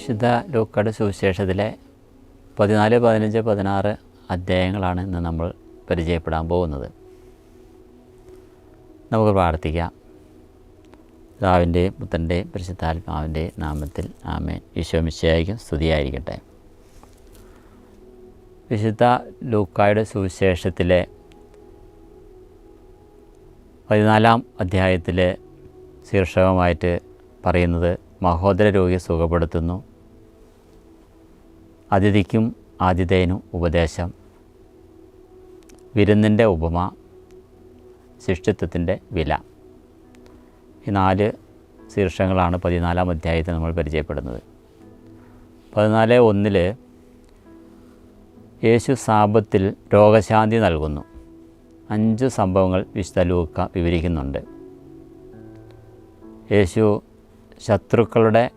വിശുദ്ധ ലൂക്കയുടെ സുവിശേഷത്തിലെ പതിനാല് പതിനഞ്ച് പതിനാറ് അധ്യായങ്ങളാണ് ഇന്ന് നമ്മൾ പരിചയപ്പെടാൻ പോകുന്നത്. നമുക്ക് പ്രാർത്ഥിക്കാം. പിതാവിന്റെയും പുത്രന്റെയും പരിശുദ്ധാത്മാവിന്റെയും നാമത്തിൽ ആമേൻ. ഈശോ സ്തുതിയായിരിക്കട്ടെ. വിശുദ്ധ ലൂക്കായുടെ സുവിശേഷത്തിലെ പതിനാലാം അധ്യായത്തിലെ ശീർഷകമായിട്ട് പറയുന്നത് മഹോദര രോഗിയെ സുഖപ്പെടുത്തുന്നു അതിഥിക്കും ആതിഥേയനും ഉപദേശം. വിരുന്നിന്റെ ഉപമ ശിഷ്യത്വത്തിന്റെ വില. ഈ നാല് ശീർഷങ്ങളാണ് പതിനാലാം അധ്യായത്തിൽ നമ്മൾ പരിചയപ്പെടുന്നത്. പതിനാല് ഒന്നിൽ യേശു സാപത്തിൽ രോഗശാന്തി നൽകുന്നു. അഞ്ച് സംഭവങ്ങൾ വിശുദ്ധ വിവരിക്കുന്നുണ്ട്. യേശു ശത്രുക്കളുടെ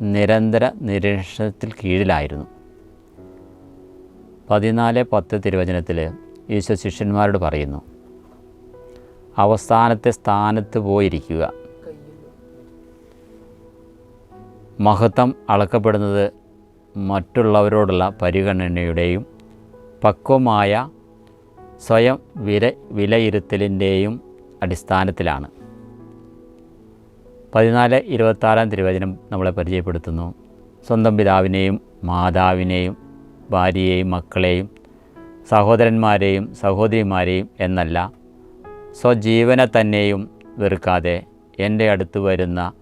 നിരന്തര നിരീക്ഷണത്തിൽ കീഴിലായിരുന്നു. പതിനാല് പത്ത് തിരുവചനത്തിൽ ഈശോ ശിഷ്യന്മാരോട് പറയുന്നു അവസാനത്തെ സ്ഥാനത്ത് പോയിരിക്കുക. മഹത്വം അളക്കപ്പെടുന്നത് മറ്റുള്ളവരോടുള്ള പരിഗണനയുടെയും പക്വമായ സ്വയം വില വിലയിരുത്തലിന്റെയും അടിസ്ഥാനത്തിലാണ്. പതിനാല് ഇരുപത്താറാം തിരുവചനം നമ്മളെ പരിചയപ്പെടുത്തുന്നു. സ്വന്തം പിതാവിനെയും മാതാവിനെയും ഭാര്യയെയും മക്കളെയും സഹോദരന്മാരെയും സഹോദരിമാരെയും എന്നല്ല സ്വജീവനെ തന്നെയും വെറുക്കാതെ എന്റെ അടുത്ത് വരുന്ന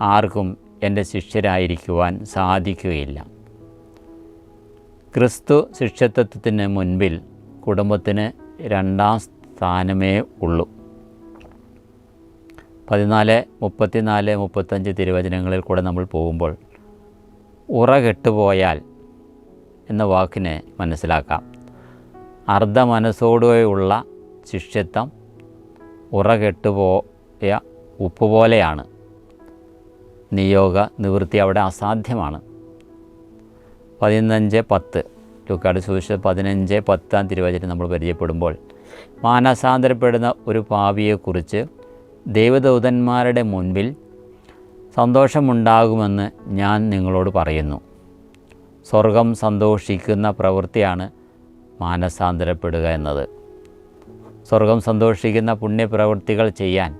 ആർക്കും എന്റെ ശിഷ്യരായിരിക്കുവാൻ സാധിക്കുകയില്ല. ക്രിസ്തു ശിഷ്യത്വത്തിന് മുൻപിൽ കുടുംബത്തിന് രണ്ടാം സ്ഥാനമേ ഉള്ളൂ. പതിനാല് മുപ്പത്തിനാല് മുപ്പത്തഞ്ച് തിരുവചനങ്ങളിൽ കൂടെ നമ്മൾ പോകുമ്പോൾ ഉറ കെട്ടുപോയാൽ എന്ന വാക്കിനെ മനസ്സിലാക്കാം. അർദ്ധ മനസ്സോടെയുള്ള ശിഷ്യത്വം ഉറ കെട്ടുപോയ ഉപ്പ് പോലെയാണ്. നിയോഗ നിവൃത്തി അവിടെ അസാധ്യമാണ്. പതിനഞ്ച് പത്ത്. ലുക്കാട് സുവിശേഷം പതിനഞ്ച് പത്താം തിരുവചനം നമ്മൾ പരിചയപ്പെടുമ്പോൾ മാനസാന്തരപ്പെടുന്ന ഒരു പാവിയെക്കുറിച്ച് ദൈവദൂതന്മാരുടെ മുൻപിൽ സന്തോഷമുണ്ടാകുമെന്ന് ഞാൻ നിങ്ങളോട് പറയുന്നു. സ്വർഗം സന്തോഷിക്കുന്ന പ്രവൃത്തിയാണ് മാനസാന്തരപ്പെടുക എന്നത്. സ്വർഗം സന്തോഷിക്കുന്ന പുണ്യപ്രവൃത്തികൾ ചെയ്യാൻ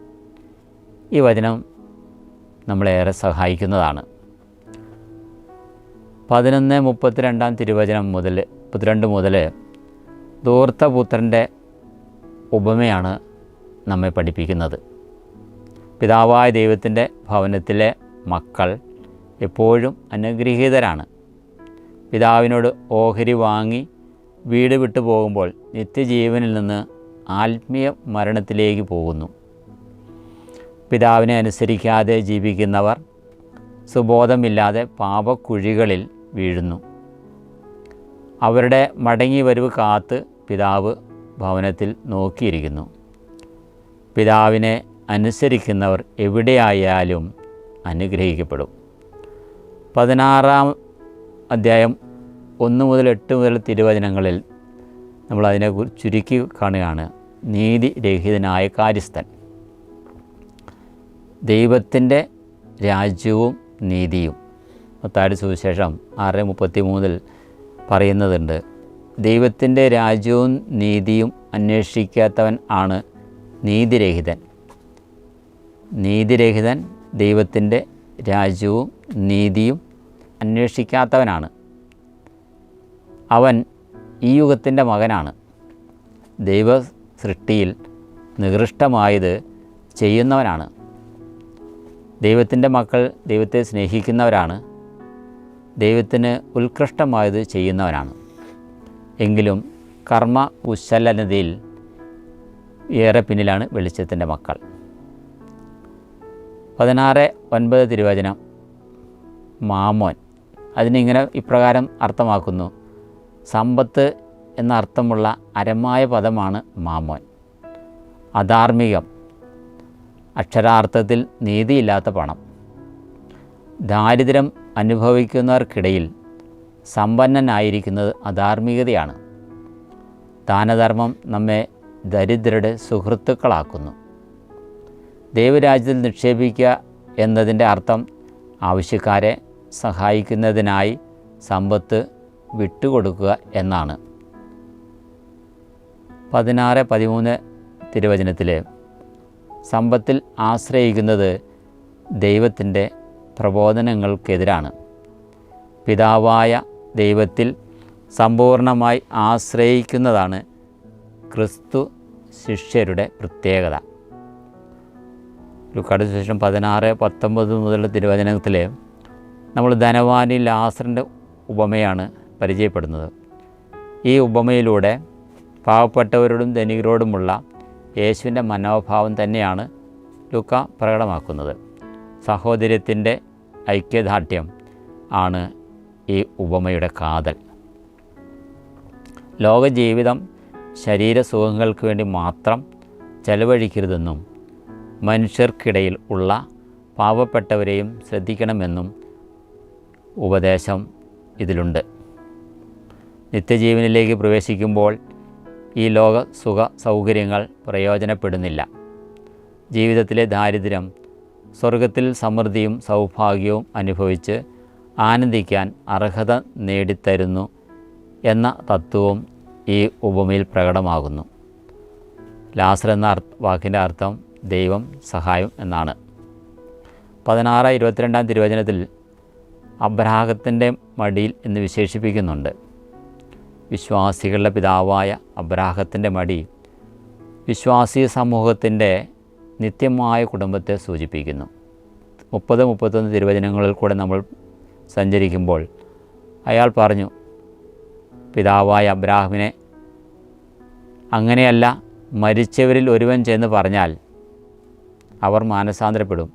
ഈ വചനം നമ്മളേറെ സഹായിക്കുന്നതാണ്. പതിനൊന്ന് മുപ്പത്തിരണ്ടാം തിരുവചനം മുതൽ മുപ്പത്തിരണ്ട് മുതൽ ദൂർത്തപുത്രന്റെ ഉപമയാണ് നമ്മെ പഠിപ്പിക്കുന്നത്. പിതാവായ ദൈവത്തിന്റെ ഭവനത്തിലെ മക്കൾ എപ്പോഴും അനുഗ്രഹീതരാണ്. പിതാവിനോട് ഓഹരി വാങ്ങി വീട് വിട്ടു പോകുമ്പോൾ നിത്യജീവനിൽ നിന്ന് ആത്മീയ മരണത്തിലേക്ക് പോകുന്നു. പിതാവിനെ അനുസരിക്കാതെ ജീവിക്കുന്നവർ സുബോധമില്ലാതെ പാപക്കുഴികളിൽ വീഴുന്നു. അവരുടെ മടങ്ങി വരവ് കാത്ത് പിതാവ് ഭവനത്തിൽ നോക്കിയിരിക്കുന്നു. പിതാവിനെ അനുസരിക്കുന്നവർ എവിടെയായാലും അനുഗ്രഹിക്കപ്പെടും. പതിനാറാം അധ്യായം ഒന്ന് മുതൽ എട്ട് മുതൽ തിരുവചനങ്ങളിൽ നമ്മൾ അതിനെ ചുരുക്കി കാണുകയാണ്. നീതിരഹിതനായ കാര്യസ്ഥൻ. ദൈവത്തിന്റെ രാജ്യവും നീതിയും. മത്താടി സുവിശേഷം ആറ് മുപ്പത്തി മൂന്നിൽ പറയുന്നതുണ്ട് ദൈവത്തിന്റെ രാജ്യവും നീതിയും അന്വേഷിക്കാത്തവൻ ആണ് നീതിരഹിതൻ. നീതിരഹിതൻ ദൈവത്തിന്റെ രാജ്യവും നീതിയും അന്വേഷിക്കാത്തവനാണ്. അവൻ ഈ യുഗത്തിന്റെ മകനാണ്. ദൈവ സൃഷ്ടിയിൽ നികൃഷ്ടമായത് ചെയ്യുന്നവനാണ്. ദൈവത്തിന്റെ മക്കൾ ദൈവത്തെ സ്നേഹിക്കുന്നവരാണ്. ദൈവത്തിന് ഉത്കൃഷ്ടമായത് ചെയ്യുന്നവരാണ് എങ്കിലും കർമ്മ കുശലനതയിൽ ഏറെ പിന്നിലാണ് വെളിച്ചത്തിന്റെ മക്കൾ. പതിനാറ് ഒൻപത് തിരുവചനം. മാമോൻ. അതിനിങ്ങനെ ഇപ്രകാരം അർത്ഥമാക്കുന്നു. സമ്പത്ത് എന്ന അർത്ഥമുള്ള അരമായ പദമാണ് മാമോൻ. അധാർമികം. അക്ഷരാർത്ഥത്തിൽ നീതിയില്ലാത്ത പണം. ദാരിദ്ര്യം അനുഭവിക്കുന്നവർക്കിടയിൽ സമ്പന്നനായിരിക്കുന്നത് അധാർമികതയാണ്. ദാനധർമ്മം നമ്മെ ദരിദ്രരുടെ സുഹൃത്തുക്കളാക്കുന്നു. ദൈവരാജ്യത്തിൽ നിക്ഷേപിക്കുക എന്നതിന്റെ അർത്ഥം ആവശ്യക്കാരെ സഹായിക്കുന്നതിനായി സമ്പത്ത് വിട്ടുകൊടുക്കുക എന്നാണ്. പതിനാറ് പതിമൂന്ന് തിരുവചനത്തിൽ സമ്പത്തിൽ ആശ്രയിക്കുന്നത് ദൈവത്തിന്റെ പ്രബോധനങ്ങൾക്കെതിരാണ്. പിതാവായ ദൈവത്തിൽ സമ്പൂർണമായി ആശ്രയിക്കുന്നതാണ് ക്രിസ്തു ശിഷ്യരുടെ പ്രത്യേകത. ലുക്കാട് ശേഷം പതിനാറ് പത്തൊമ്പത് മുതലുള്ള തിരുവചനത്തിൽ നമ്മൾ ധനവാനി ലാസറിന്റെ ഉപമയാണ് പരിചയപ്പെടുന്നത്. ഈ ഉപമയിലൂടെ പാവപ്പെട്ടവരോടും ധനികരോടുമുള്ള യേശുവിന്റെ മനോഭാവം തന്നെയാണ് ലുക്ക പ്രകടമാക്കുന്നത്. സഹോദര്യത്തിന്റെ ഐക്യദാർഢ്യം ആണ് ഈ ഉപമയുടെ കാതൽ. ലോകജീവിതം ശരീരസുഖങ്ങൾക്ക് വേണ്ടി മാത്രം ചെലവഴിക്കരുതെന്നും മനുഷ്യർക്കിടയിൽ ഉള്ള പാവപ്പെട്ടവരെയും ശ്രദ്ധിക്കണമെന്നും ഉപദേശം ഇതിലുണ്ട്. നിത്യജീവനിലേക്ക് പ്രവേശിക്കുമ്പോൾ ഈ ലോക സുഖ സൗകര്യങ്ങൾ പ്രയോജനപ്പെടുന്നില്ല. ജീവിതത്തിലെ ദാരിദ്ര്യം സ്വർഗത്തിൽ സമൃദ്ധിയും സൗഭാഗ്യവും അനുഭവിച്ച് ആനന്ദിക്കാൻ അർഹത നേടിത്തരുന്നു എന്ന തത്വവും ഈ ഉപമയിൽ പ്രകടമാകുന്നു. ലാസർ എന്ന വാക്കിന്റെ അർത്ഥം ദൈവം സഹായം എന്നാണ്. പതിനാറ് ഇരുപത്തിരണ്ടാം തിരുവചനത്തിൽ അബ്രാഹത്തിന്റെ മടിയിൽ എന്ന് വിശേഷിപ്പിക്കുന്നുണ്ട്. വിശ്വാസികളുടെ പിതാവായ അബ്രാഹത്തിന്റെ മടി വിശ്വാസി സമൂഹത്തിന്റെ നിത്യമായ കുടുംബത്തെ സൂചിപ്പിക്കുന്നു. മുപ്പത് മുപ്പത്തൊന്ന് തിരുവചനങ്ങളിൽ കൂടെ നമ്മൾ സഞ്ചരിക്കുമ്പോൾ അയാൾ പറഞ്ഞു പിതാവായ അബ്രാഹിമിനെ അങ്ങനെയല്ല മരിച്ചവരിൽ ഒരുവൻ ചെന്ന് പറഞ്ഞാൽ അവർ മാനസാന്തരപ്പെടും.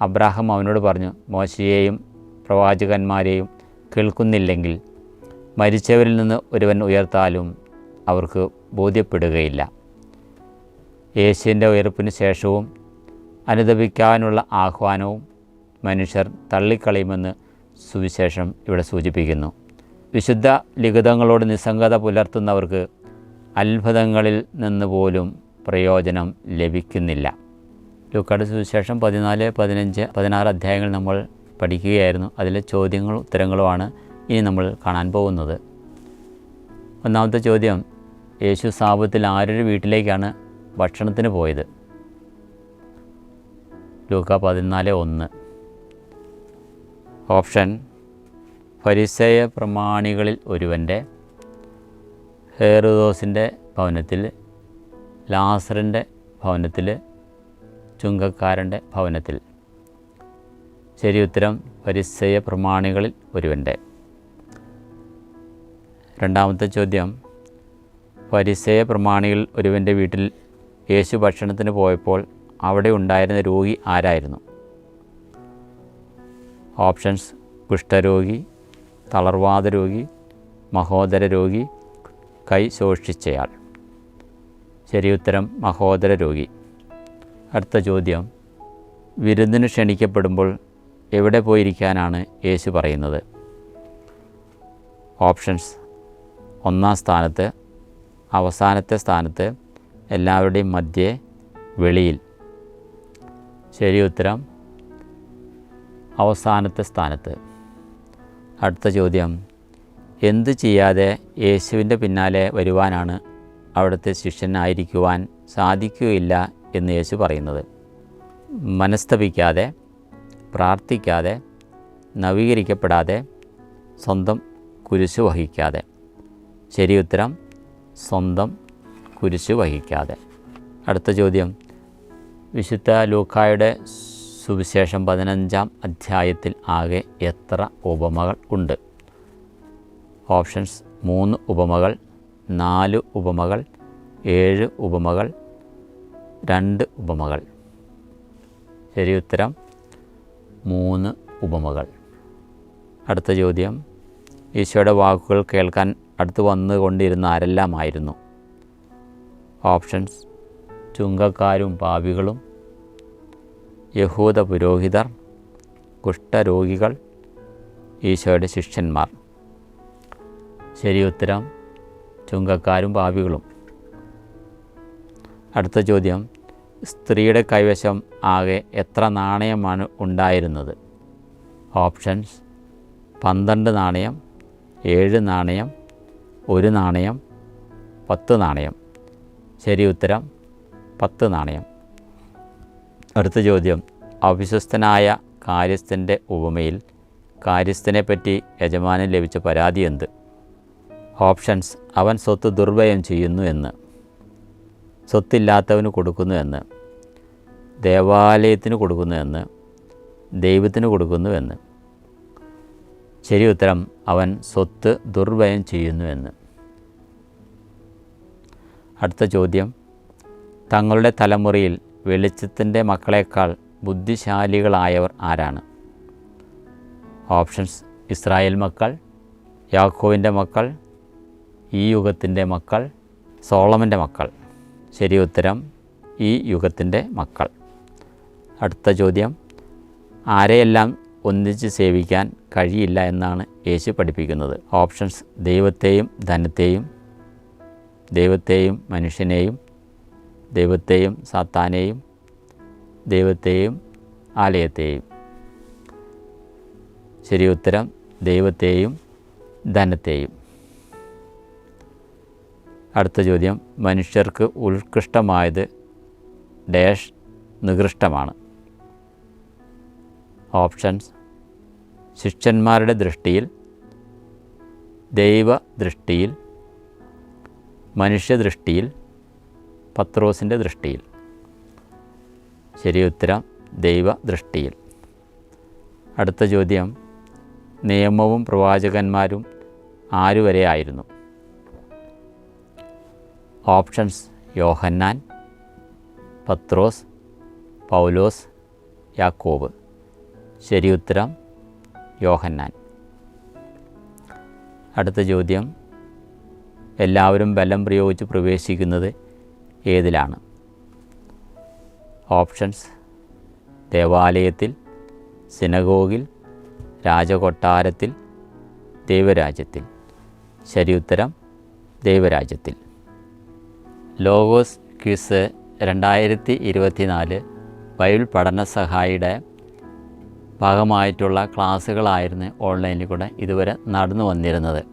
അബ്രാഹം അവനോട് പറഞ്ഞു മോശയെയും പ്രവാചകന്മാരെയും കേൾക്കുന്നില്ലെങ്കിൽ മരിച്ചവരിൽ നിന്ന് ഒരുവൻ ഉയർത്താലും അവർക്ക് ബോധ്യപ്പെടുകയില്ല. യേശുവിന്റെ ഉയർപ്പിന് ശേഷവും അനുദപിക്കാനുള്ള ആഹ്വാനവും മനുഷ്യർ തള്ളിക്കളയുമെന്ന് സുവിശേഷം ഇവിടെ സൂചിപ്പിക്കുന്നു. വിശുദ്ധ ലിഖിതങ്ങളോട് നിസ്സംഗത പുലർത്തുന്നവർക്ക് അത്ഭുതങ്ങളിൽ നിന്ന് പോലും പ്രയോജനം ലഭിക്കുന്നില്ല. ലൂക്കാട് സുവിശേഷം പതിനാല് പതിനഞ്ച് പതിനാറ് അധ്യായങ്ങൾ നമ്മൾ പഠിക്കുകയായിരുന്നു. അതിലെ ചോദ്യങ്ങളും ഉത്തരങ്ങളുമാണ് ഇനി നമ്മൾ കാണാൻ പോകുന്നത്. ഒന്നാമത്തെ ചോദ്യം യേശു സാപത്തിൽ ആരൊരു വീട്ടിലേക്കാണ് ഭക്ഷണത്തിന് പോയത്? ലൂക്ക പതിനാല് ഒന്ന്. ഓപ്ഷൻ പരിസയ പ്രമാണികളിൽ ഒരുവന്റെ ഹേറുദോസിന്റെ ഭവനത്തിൽ ലാസറിന്റെ ഭവനത്തിൽ ചുങ്കക്കാരന്റെ ഭവനത്തിൽ. ശരി ഉത്തരം പരിസയ പ്രമാണികളിൽ ഒരുവന്റെ. രണ്ടാമത്തെ ചോദ്യം പരിസയ പ്രമാണികൾ ഒരുവന്റെ വീട്ടിൽ യേശു ഭക്ഷണത്തിന് പോയപ്പോൾ അവിടെ ഉണ്ടായിരുന്ന രോഗി ആരായിരുന്നു? ഓപ്ഷൻസ് കുഷ്ഠരോഗി തളർവാദ രോഗി മഹോദര രോഗി കൈ ശോഷിച്ചയാൾ. ശരി ഉത്തരം മഹോദര രോഗി. അടുത്ത ചോദ്യം. വിരുന്നിന് ക്ഷണിക്കപ്പെടുമ്പോൾ എവിടെ പോയിരിക്കാനാണ് യേശു പറയുന്നത്? ഓപ്ഷൻസ്. ഒന്നാം സ്ഥാനത്ത് അവസാനത്തെ സ്ഥാനത്ത് എല്ലാവരുടെയും മധ്യേ വെളിയിൽ. ശരി ഉത്തരം അവസാനത്തെ സ്ഥാനത്ത്. അടുത്ത ചോദ്യം. എന്തു ചെയ്യാതെ യേശുവിന്റെ പിന്നാലെ വരുവാനാണ് അവിടുത്തെ ശിഷ്യനായിരിക്കുവാൻ സാധിക്കുകയില്ല എന്ന് യേശു പറയുന്നത്. മനസ്തപിക്കാതെ പ്രാർത്ഥിക്കാതെ നവീകരിക്കപ്പെടാതെ സ്വന്തം കുരിശു വഹിക്കാതെ. ശരി ഉത്തരം സ്വന്തം കുരിശു വഹിക്കാതെ. അടുത്ത ചോദ്യം. വിശുദ്ധ ലൂക്കായുടെ സുവിശേഷം പതിനഞ്ചാം അധ്യായത്തിൽ ആകെ എത്ര ഉപമകൾ ഉണ്ട്? ഓപ്ഷൻസ് മൂന്ന് ഉപമകൾ നാല് ഉപമകൾ ഏഴ് ഉപമകൾ രണ്ട് ഉപമകൾ. ശരി ഉത്തരം മൂന്ന് ഉപമകൾ. അടുത്ത ചോദ്യം ഈശോയുടെ വാക്കുകൾ കേൾക്കാൻ അടുത്ത് വന്നുകൊണ്ടിരുന്ന ആരെല്ലാമായിരുന്നു? ഓപ്ഷൻസ് ചുങ്കക്കാരും പാപികളും യഹൂദ പുരോഹിതർ കുഷ്ഠരോഗികൾ ഈശോയുടെ ശിഷ്യന്മാർ. ശരി ഉത്തരം ചുങ്കക്കാരും പാപികളും. അടുത്ത ചോദ്യം സ്ത്രീയുടെ കൈവശം ആകെ എത്ര നാണയമാണ് ഉണ്ടായിരുന്നത്? ഓപ്ഷൻസ് പന്ത്രണ്ട് നാണയം ഏഴ് നാണയം ഒരു നാണയം പത്ത് നാണയം. ശരി ഉത്തരം പത്ത് നാണയം. അടുത്ത ചോദ്യം അവിശ്വസ്തനായ കാര്യസ്ഥന്റെ ഉപമയിൽ കാര്യസ്ഥനെ പറ്റി യജമാനൻ ലഭിച്ച പരാതി എന്ത്? ഓപ്ഷൻസ് അവൻ സ്വത്ത് ദുർവ്യയം ചെയ്യുന്നു എന്ന്. സ്വത്തില്ലാത്തവന് കൊടുക്കുന്നു എന്ന് ദേവാലയത്തിന് കൊടുക്കുന്നു എന്ന് ദൈവത്തിന് കൊടുക്കുന്നു എന്ന്. ശരി ഉത്തരം അവൻ സ്വത്ത് ദുർവ്യയം ചെയ്യുന്നു എന്ന്. അടുത്ത ചോദ്യം തങ്ങളുടെ തലമുറയിൽ വെളിച്ചത്തിന്റെ മക്കളെക്കാൾ ബുദ്ധിശാലികളായവർ ആരാണ്? ഓപ്ഷൻസ് ഇസ്രായേൽ മക്കൾ യാക്കോവിന്റെ മക്കൾ ഈ യുഗത്തിന്റെ മക്കൾ സോളമന്റെ മക്കൾ. ശരി ഉത്തരം ഈ യുഗത്തിന്റെ മക്കൾ. അടുത്ത ചോദ്യം ആരെയെല്ലാം ഒന്നിച്ച് സേവിക്കാൻ കഴിയില്ല എന്നാണ് യേശു പഠിപ്പിക്കുന്നത്. ഓപ്ഷൻസ് ദൈവത്തെയും ധനത്തെയും ദൈവത്തെയും മനുഷ്യനെയും ദൈവത്തെയും സാത്താനെയും ദൈവത്തെയും ആലയത്തെയും. ശരി ഉത്തരം ദൈവത്തെയും ധനത്തെയും. അടുത്ത ചോദ്യം. മനുഷ്യർക്ക് ഉത്കൃഷ്ടമായത് ഡാഷ് നികൃഷ്ടമാണ്. ഓപ്ഷൻസ്. ശിഷ്യന്മാരുടെ ദൃഷ്ടിയിൽ ദൈവ ദൃഷ്ടിയിൽ മനുഷ്യദൃഷ്ടിയിൽ പത്രോസിന്റെ ദൃഷ്ടിയിൽ. ശരി ഉത്തരം ദൈവ ദൃഷ്ടിയിൽ. അടുത്ത ചോദ്യം. നിയമവും പ്രവാചകന്മാരും ആരുവരെ ആയിരുന്നു? ഓപ്ഷൻസ് യോഹന്നാൻ പത്രോസ് പൗലോസ് യാക്കോബ്. ശരി ഉത്തരം യോഹന്നാൻ. അടുത്ത ചോദ്യം എല്ലാവരും ബലം പ്രയോഗിച്ച് പ്രവേശിക്കുന്നത് ഏതിലാണ്? ഓപ്ഷൻസ് ദേവാലയത്തിൽ സിനഗോഗിൽ രാജകൊട്ടാരത്തിൽ ദൈവരാജ്യത്തിൽ. ശരി ഉത്തരം ദൈവരാജ്യത്തിൽ. ലോഗോസ് ക്വിസ് രണ്ടായിരത്തി ഇരുപത്തിനാല് ബൈബിൾ പഠന സഹായിയുടെ ഭാഗമായിട്ടുള്ള ക്ലാസ്സുകളായിരുന്നു ഓൺലൈനിൽ കൂടെ ഇതുവരെ നടന്നു വന്നിരുന്നത്.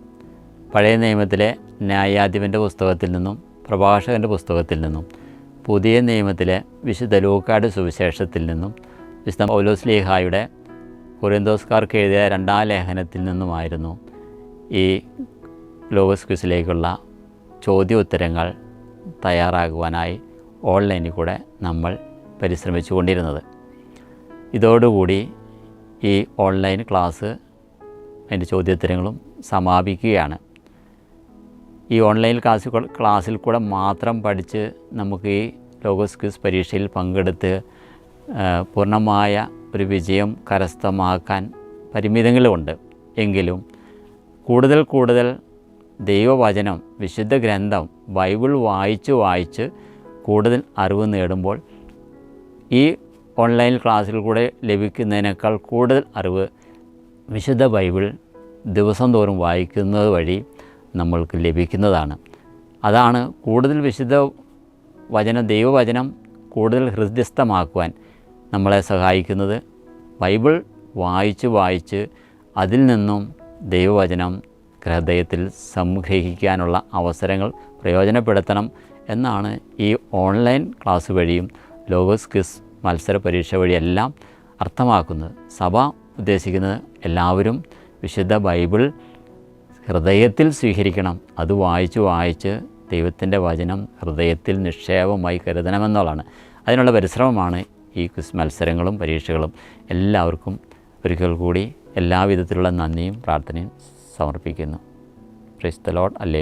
പഴയ നിയമത്തിലെ ന്യായാധിപന്റെ പുസ്തകത്തിൽ നിന്നും പ്രഭാഷകന്റെ പുസ്തകത്തിൽ നിന്നും പുതിയ നിയമത്തിലെ വിശുദ്ധ ലൂക്കാട് സുവിശേഷത്തിൽ നിന്നും വിശുദ്ധ പൗലോസ് കുറിയന്തോസ്കാർക്ക് എഴുതിയ രണ്ടാം ലേഖനത്തിൽ നിന്നുമായിരുന്നു ഈ ലോഗസ് ക്വിസിലേക്കുള്ള ചോദ്യോത്തരങ്ങൾ തയ്യാറാകുവാനായി ഓൺലൈനിൽ കൂടെ നമ്മൾ പരിശ്രമിച്ചു കൊണ്ടിരുന്നത് ഇതോടുകൂടി ഈ ഓൺലൈൻ ക്ലാസ് അതിന്റെ ചോദ്യോത്തരങ്ങളും സമാപിക്കുകയാണ്. ഈ ഓൺലൈൻ ക്ലാസ് ക്ലാസ്സിൽ കൂടെ മാത്രം പഠിച്ച് നമുക്ക് ഈ ലോഗോസ് ക്വിസ് പരീക്ഷയിൽ പങ്കെടുത്ത് പൂർണമായ ഒരു വിജയം കരസ്ഥമാക്കാൻ പരിമിതങ്ങളുമുണ്ട് എങ്കിലും കൂടുതൽ കൂടുതൽ ദൈവവചനം വിശുദ്ധ ഗ്രന്ഥം ബൈബിൾ വായിച്ച് വായിച്ച് കൂടുതൽ അറിവ് നേടുമ്പോൾ ഈ ഓൺലൈൻ ക്ലാസ്സിൽ കൂടെ ലഭിക്കുന്നതിനേക്കാൾ കൂടുതൽ അറിവ് വിശുദ്ധ ബൈബിൾ ദിവസം തോറും വായിക്കുന്നത് വഴി നമ്മൾക്ക് ലഭിക്കുന്നതാണ്. അതാണ് കൂടുതൽ വിശുദ്ധ വചന ദൈവവചനം കൂടുതൽ ഹൃദ്യസ്ഥമാക്കുവാൻ നമ്മളെ സഹായിക്കുന്നത്. ബൈബിൾ വായിച്ച് വായിച്ച് അതിൽ നിന്നും ദൈവവചനം ഹൃദയത്തിൽ സംഗ്രഹിക്കാനുള്ള അവസരങ്ങൾ പ്രയോജനപ്പെടുത്തണം എന്നാണ് ഈ ഓൺലൈൻ ക്ലാസ് വഴിയും ലോഗോസ് ക്വിസ് മത്സര പരീക്ഷ വഴിയെല്ലാം അർത്ഥമാക്കുന്നത്. സഭ ഉദ്ദേശിക്കുന്നത് എല്ലാവരും വിശുദ്ധ ബൈബിൾ ഹൃദയത്തിൽ സ്വീകരിക്കണം. അത് വായിച്ച് വായിച്ച് ദൈവത്തിന്റെ വചനം ഹൃദയത്തിൽ നിക്ഷേപമായി കരുതണമെന്നുള്ളതാണ്. അതിനുള്ള പരിശ്രമമാണ് ഈ ക്വിസ് മത്സരങ്ങളും പരീക്ഷകളും. എല്ലാവർക്കും ഒരിക്കൽ കൂടി എല്ലാവിധത്തിലുള്ള നന്ദിയും പ്രാർത്ഥനയും സമർപ്പിക്കുന്നു. ക്രിസ്തലോഡ് അല്ലേ